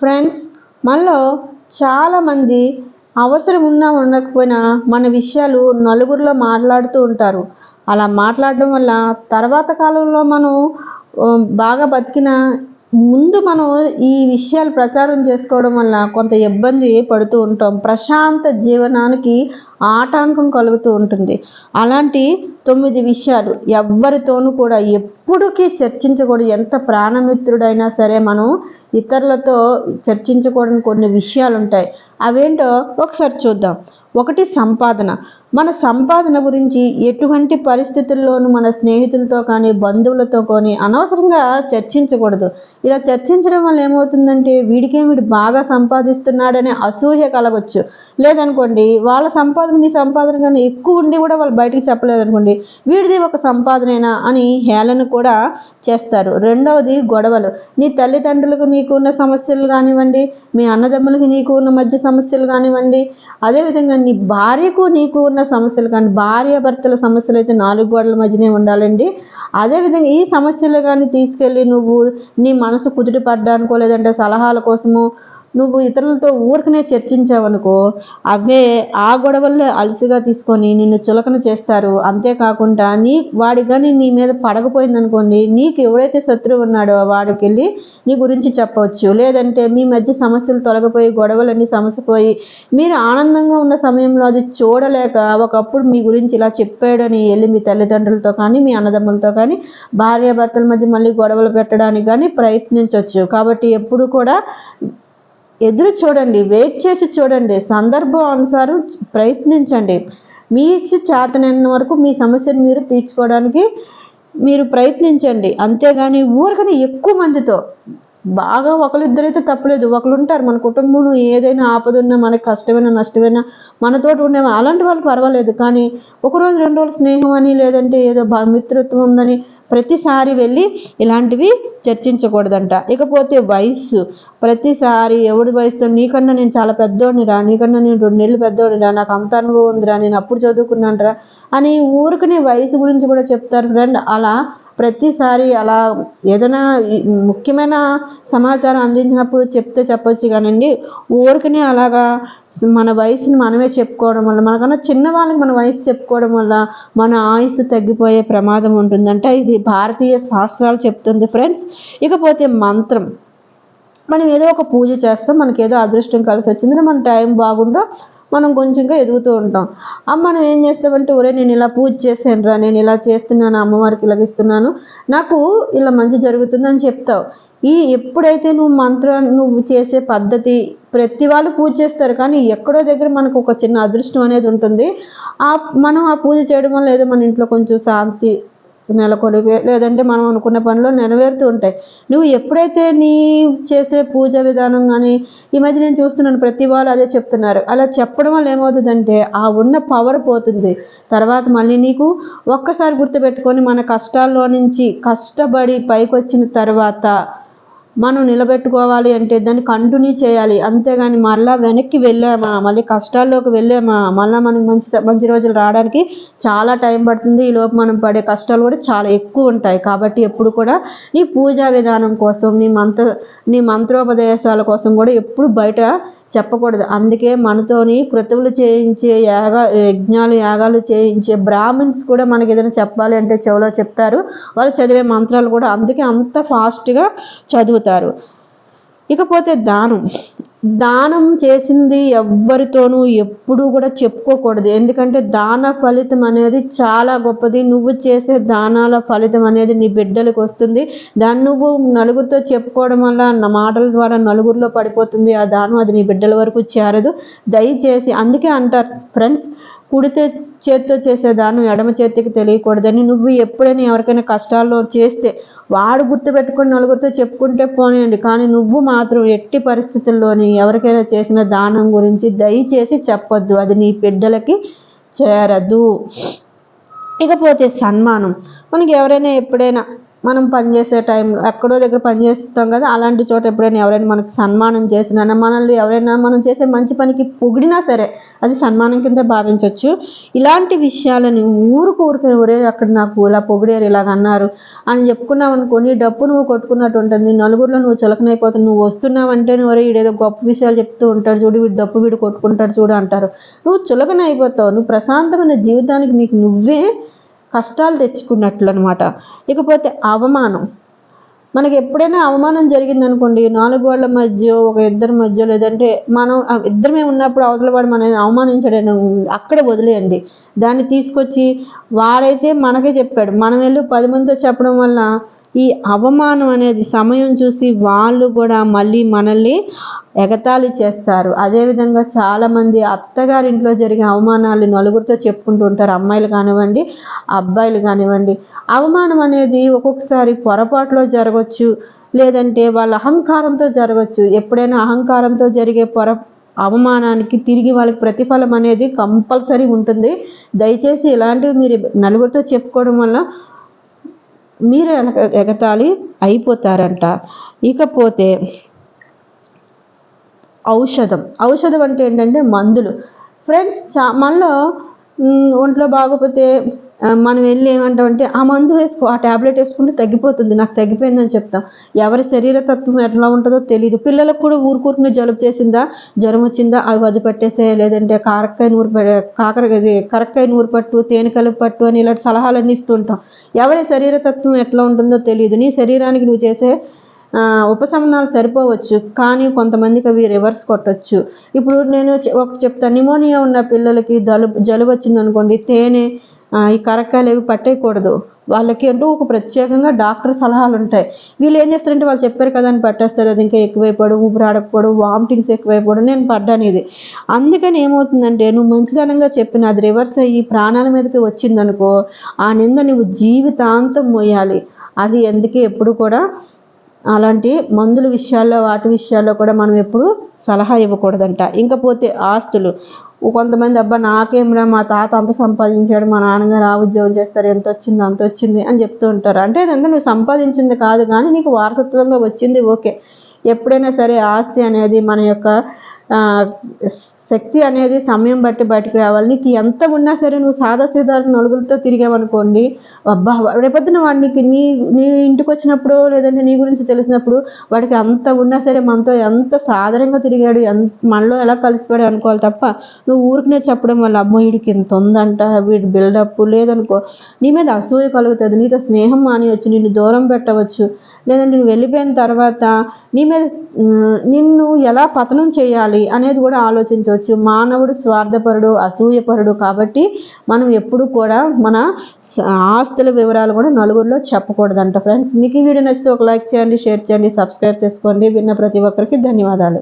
Friends మనలో చాలామంది అవసరం ఉన్నా ఉండకపోయినా మన విషయాలు నలుగురిలో మాట్లాడుతూ ఉంటారు. అలా మాట్లాడడం వల్ల తర్వాత కాలంలో మనం బాగా బతికినా ముందు మనం ఈ విషయాలు ప్రచారం చేసుకోవడం వల్ల కొంత ఇబ్బంది పడుతూ ఉంటాం. ప్రశాంత జీవనానికి ఆటంకం కలుగుతూ ఉంటుంది. అలాంటి తొమ్మిది విషయాలు ఎవ్వరితోనూ కూడా ఎప్పటికీ చర్చించకూడదు. ఎంత ప్రాణమిత్రుడైనా సరే మనం ఇతరులతో చర్చించకూడని కొన్ని విషయాలు ఉంటాయి. అవేంటో ఒకసారి చూద్దాం. ఒకటి సంపాదన. మన సంపాదన గురించి ఎటువంటి పరిస్థితుల్లోనూ మన స్నేహితులతో కానీ బంధువులతో కానీ అనవసరంగా చర్చించకూడదు. ఇలా చర్చించడం వల్ల ఏమవుతుందంటే వీడికే వీడు బాగా సంపాదిస్తున్నాడనే అసూయ కలగవచ్చు లేదనుకోండి వాళ్ళ సంపాదన మీ సంపాదన కన్నా ఎక్కువ ఉండి కూడా వాళ్ళు బయటికి చెప్పలేదనుకోండి వీడిది ఒక సంపాదనేనా అని హేళన కూడా చేస్తారు. రెండవది గొడవలు. నీ తల్లిదండ్రులకు నీకు ఉన్న సమస్యలు కానివ్వండి మీ అన్నదమ్ములకి నీకు ఉన్న మధ్య సమస్యలు కానివ్వండి అదేవిధంగా నీ భార్యకు నీకు ఉన్న సమస్యలు కానీ భార్య భర్తల సమస్యలు అయితే నాలుగు గోడల మధ్యనే ఉండాలండి. అదేవిధంగా ఈ సమస్యలు కానీ తీసుకెళ్ళి నువ్వు నీ మనసు కుదుట పడ్డానికో లేదంటే సలహాల కోసము నువ్వు ఇతరులతో ఊరికనే చర్చించావనుకో అవే ఆ గొడవల్లో అలసిగా తీసుకొని నిన్ను చులకన చేస్తారు. అంతేకాకుండా నీ వాడి కానీ నీ మీద పడకపోయిందనుకోండి నీకు ఎవడైతే శత్రువు ఉన్నాడో వాడికి వెళ్ళి నీ గురించి చెప్పవచ్చు. లేదంటే మీ మధ్య సమస్యలు తొలగిపోయి గొడవలన్నీ సమసిపోయి మీరు ఆనందంగా ఉన్న సమయంలో అది చూడలేక ఒకప్పుడు మీ గురించి ఇలా చెప్పాడని వెళ్ళి మీ తల్లిదండ్రులతో కానీ మీ అన్నదమ్ములతో కానీ భార్యాభర్తల మధ్య మళ్ళీ గొడవలు పెట్టడానికి కానీ ప్రయత్నించవచ్చు కాబట్టి ఎప్పుడు కూడా ఎదురు చూడండి వెయిట్ చేసి చూడండి. సందర్భం అనుసారం ప్రయత్నించండి. మీ ఇచ్చి చేతనైన వరకు మీ సమస్యను మీరు తీర్చుకోవడానికి మీరు ప్రయత్నించండి. అంతేగాని ఊరికని ఎక్కువ మందితో బాగా ఒకరిద్దరైతే తప్పలేదు. ఒకరు ఉంటారు మన కుటుంబంలో ఏదైనా ఆపద ఉన్నా మనకి కష్టమైనా నష్టమైనా మనతోటి ఉండే అలాంటి వాళ్ళు పర్వాలేదు. కానీ ఒక రోజు రెండు రోజులు స్నేహం అని లేదంటే ఏదో మిత్రత్వం ఉందని ప్రతిసారి వెళ్ళి ఇలాంటివి చర్చించకూడదంట. ఇకపోతే వయస్సు. ప్రతిసారి ఎవడి వయసుతో నీకన్నా నేను చాలా పెద్దోడినిరా నీకన్నా నేను రెండు నెలలు రా నాకు అంత అనుభవం ఉందిరా నేను అప్పుడు చదువుకున్నాను రా అని ఊరికనే వయసు గురించి కూడా చెప్తారు. ఫ్రెండ్ అలా ప్రతిసారి అలా ఏదైనా ముఖ్యమైన సమాచారం అందించినప్పుడు చెప్తే చెప్పొచ్చు కానండి. ఊరికనే అలాగా మన వయసుని మనమే చెప్పుకోవడం వల్ల మనకన్నా చిన్న వాళ్ళకి మన వయసు చెప్పుకోవడం వల్ల మన ఆయుస్సు తగ్గిపోయే ప్రమాదం ఉంటుందంటే. ఇది భారతీయ శాస్త్రాలు చెప్తుంది ఫ్రెండ్స్. ఇకపోతే మంత్రం. మనం ఏదో ఒక పూజ చేస్తాం మనకి ఏదో అదృష్టం కలిసి వచ్చింది మన టైం బాగుండో మనం కొంచెంగా ఎదుగుతూ ఉంటాం. మనం ఏం చేస్తామంటే ఒరే నేను ఇలా పూజ చేశాను రా నేను ఇలా చేస్తున్నాను అమ్మవారికి ఇలాగ ఇస్తున్నాను. నాకు ఇలా మంచి జరుగుతుందని చెప్తావు. ఈ ఎప్పుడైతే నువ్వు మంత్రం నువ్వు చేసే పద్ధతి ప్రతి వాళ్ళు పూజ చేస్తారు కానీ ఎక్కడో దగ్గర మనకు ఒక చిన్న అదృష్టం అనేది ఉంటుంది. ఆ మనం ఆ పూజ చేయడం వల్ల ఏదో మన ఇంట్లో కొంచెం శాంతి నెలకొని లేదంటే మనం అనుకున్న పనులు నెరవేరుతూ ఉంటాయి. నువ్వు ఎప్పుడైతే నీ చేసే పూజ విధానం కానీ ఈ మధ్య నేను చూస్తున్నాను ప్రతి వాళ్ళు అదే చెప్తున్నారు. అలా చెప్పడం వల్ల ఏమవుతుందంటే ఆ ఉన్న పవర్ పోతుంది. తర్వాత మళ్ళీ నీకు ఒక్కసారి గుర్తుపెట్టుకొని మన కష్టాల్లో నుంచి కష్టపడి పైకి వచ్చిన తర్వాత మనం నిలబెట్టుకోవాలి అంటే దాన్ని కంటిన్యూ చేయాలి. అంతేగాని మళ్ళా వెనక్కి వెళ్ళామా మళ్ళీ కష్టాల్లోకి వెళ్ళామా మళ్ళీ మనకి మంచి మంచి రోజులు రావడానికి చాలా టైం పడుతుంది. ఈ లోపు మనం పడే కష్టాలు కూడా చాలా ఎక్కువ ఉంటాయి. కాబట్టి ఎప్పుడు కూడా నీ పూజా విధానం కోసం నీ మంత్ర నీ మంత్రోపదేశాల కోసం కూడా ఎప్పుడు బయట చెప్పకూడదు. అందుకే మనతోని క్రతువులు చేయించే యాగ యజ్ఞాలు యాగాలు చేయించే బ్రాహ్మిన్స్ కూడా మనకి ఏదైనా చెప్పాలి అంటే చెవిలో చెప్తారు. వాళ్ళు చదివే మంత్రాలు కూడా అందుకే అంత ఫాస్ట్గా చదువుతారు. ఇకపోతే దానం. దానం చేసింది ఎవ్వరితోనూ ఎప్పుడూ కూడా చెప్పుకోకూడదు. ఎందుకంటే దాన ఫలితం అనేది చాలా గొప్పది. నువ్వు చేసే దానాల ఫలితం అనేది నీ బిడ్డలకు వస్తుంది. దాన్ని నువ్వు నలుగురితో చెప్పుకోవడం వల్ల నా మాటల ద్వారా నలుగురిలో పడిపోతుంది. ఆ దానం అది నీ బిడ్డల వరకు చేరదు. దయచేసి అందుకే అంటారు ఫ్రెండ్స్ కుడితే చేత్తో చేసే దానం ఎడమ చేతికి తెలియకూడదని. నువ్వు ఎప్పుడైనా ఎవరికైనా కష్టాల్లో చేస్తే వాడు గుర్తుపెట్టుకొని నలుగురితో చెప్పుకుంటే పోనీయండి. కానీ నువ్వు మాత్రం ఎట్టి పరిస్థితుల్లోని ఎవరికైనా చేసిన దానం గురించి దయచేసి చెప్పొద్దు. అది నీ బిడ్డలకి చేరదు. ఇకపోతే సన్మానం. మనకి ఎవరైనా ఎప్పుడైనా మనం పనిచేసే టైంలో ఎక్కడో దగ్గర పనిచేస్తాం కదా అలాంటి చోట ఎప్పుడైనా ఎవరైనా మనకు సన్మానం చేసినా మనల్ని ఎవరైనా మనం చేసే మంచి పనికి పొగిడినా సరే అది సన్మానం కింద భావించవచ్చు ఇలాంటి విషయాలని ఊరుకు ఊరికే ఒరే అక్కడ నాకు ఇలా పొగిడారు ఇలాగ అన్నారు అని చెప్పుకున్నావు అనుకో నీ డప్పు నువ్వు కొట్టుకున్నట్టు ఉంటుంది నలుగురిలో నువ్వు చులకనైపోతుంది నువ్వు వస్తున్నావంటే నువ్వు ఒరే గొప్ప విషయాలు చెప్తూ ఉంటాడు చూడు వీడు డప్పు వీడు కొట్టుకుంటాడు చూడు అంటారు. నువ్వు చులకన అయిపోతావు నువ్వు ప్రశాంతమైన జీవితానికి నీకు నువ్వే కష్టాలు తెచ్చుకున్నట్లు అనమాట ఇకపోతే అవమానం. మనకి ఎప్పుడైనా అవమానం జరిగిందనుకోండి నాలుగు వాళ్ళ మధ్య ఒక ఇద్దరి మధ్య లేదంటే మనం ఇద్దరమే ఉన్నప్పుడు అవతల వాడు మనల్ని అవమానించడం అక్కడే వదిలేయండి. దాన్ని తీసుకొచ్చి వాడైతే మనకే చెప్పాడు. మనం వెళ్ళి పది మందితో చెప్పడం వల్ల ఈ అవమానం అనేది సమయం చూసి వాళ్ళు కూడా మళ్ళీ మనల్ని ఎగతాళి చేస్తారు. అదేవిధంగా చాలామంది అత్తగారింట్లో జరిగే అవమానాలు నలుగురితో చెప్పుకుంటూ ఉంటారు. అమ్మాయిలు కానివ్వండి అబ్బాయిలు కానివ్వండి. అవమానం అనేది ఒక్కొక్కసారి పొరపాటులో జరగవచ్చు లేదంటే వాళ్ళ అహంకారంతో జరగవచ్చు ఎప్పుడైనా అహంకారంతో జరిగే పొర అవమానానికి తిరిగి వాళ్ళకి ప్రతిఫలం అనేది కంపల్సరీ ఉంటుంది. దయచేసి ఇలాంటివి మీరు నలుగురితో చెప్పుకోవడం వల్ల మీరు ఎగతాళి అయిపోతారంట. ఇకపోతే ఔషధం. ఔషధం అంటే ఏంటంటే మందులు. ఫ్రెండ్స్ చా మనలో ఒంట్లో బాగోపోతే మనం వెళ్ళి ఏమంటామంటే ఆ మందు వేసుకో ఆ ట్యాబ్లెట్ వేసుకుంటే తగ్గిపోతుంది నాకు తగ్గిపోయిందని చెప్తాం. ఎవరి శరీరతత్వం ఎట్లా ఉంటుందో తెలియదు పిల్లలకు కూడా ఊరుకూరుకునే జలుబు చేసిందా? జ్వరం వచ్చిందా? అవి అది పట్టేసే లేదంటే కారక్కాయ నూరు కాకర కరక్కాయ నూరు పట్టు తేనె కలుపు పట్టు అని ఇలాంటి సలహాలన్నీ ఇస్తుంటాం. ఎవరి శరీరతత్వం ఎట్లా ఉంటుందో తెలియదు నీ శరీరానికి నువ్వు చేసే ఉపశమనాలు సరిపోవచ్చు కానీ కొంతమందికి అవి రివర్స్ కొట్టచ్చు. ఇప్పుడు నేను ఒక చెప్తాను. నిమోనియా ఉన్న పిల్లలకి జలుబు జలుబు వచ్చిందనుకోండి తేనె ఈ కరక్కాయలు ఏవి పట్టేయకూడదు. వాళ్ళకి అంటూ ఒక ప్రత్యేకంగా డాక్టర్ సలహాలు ఉంటాయి వీళ్ళు ఏం చేస్తారంటే వాళ్ళు చెప్పారు కదా అని పట్టేస్తారు. అది ఇంకా ఎక్కువైపోవడం ఊపిరి ఆడకపోవడం వామిటింగ్స్ ఎక్కువైపోవడం నేను పడ్డాను ఇది. అందుకని ఏమవుతుందంటే నువ్వు మంచిదనంగా చెప్పిన అది రివర్స్ అయ్యి ప్రాణాల మీదకి వచ్చిందనుకో ఆ నింద నువ్వు జీవితాంతం మోయాలి. అది ఎందుకే ఎప్పుడు కూడా అలాంటి మందుల విషయాల్లో వాటి విషయాల్లో కూడా మనం ఎప్పుడు సలహా ఇవ్వకూడదంట. ఇంకపోతే ఆస్తులు. కొంతమంది అబ్బా నాకేమిరా మా తాత అంత సంపాదించాడు మా నాన్నగారు ఆ ఉద్యోగం చేస్తారు ఎంత వచ్చింది అంత వచ్చింది అని చెప్తూ ఉంటారు. అంటే అదంతా నువ్వు సంపాదించింది కాదు కానీ నీకు వారసత్వంగా వచ్చింది ఓకే. ఎప్పుడైనా సరే ఆస్తి అనేది మన యొక్క శక్తి అనేది సమయం బట్టి బయటకు రావాలి. నీకు ఎంత ఉన్నా సరే నువ్వు సాదా నలుగురితో తిరిగావనుకోండి అబ్బా రేపొద్దున వాడికి నీ నీ ఇంటికి వచ్చినప్పుడు లేదంటే నీ గురించి తెలిసినప్పుడు వాడికి అంత ఉన్నా సరే మనతో ఎంత సాధారణంగా తిరిగాడు ఎంత మనలో ఎలా కలిసిపోయాడు అనుకోవాలి తప్ప నువ్వు ఊరికనే చెప్పడం వల్ల అమ్మో వీడికి ఇంత ఉందంట వీడి బిల్డప్ లేదనుకో నీ మీద అసూయ కలుగుతుంది నీతో స్నేహం మానేయచ్చు నిన్ను దూరం పెట్టవచ్చు లేదంటే నువ్వు వెళ్ళిపోయిన తర్వాత నీ మీద నిన్ను ఎలా పతనం చేయాలి అనేది కూడా ఆలోచించవచ్చు. మానవుడు స్వార్థపరుడు అసూయపరుడు కాబట్టి మనం ఎప్పుడు కూడా మన ఆస్తుల వివరాలు కూడా నలుగురిలో చెప్పకూడదంట ఫ్రెండ్స్. మీకు ఈ వీడియో నచ్చితే ఒక లైక్ చేయండి షేర్ చేయండి సబ్స్క్రైబ్ చేసుకోండి. విన్న ప్రతి ఒక్కరికి ధన్యవాదాలు.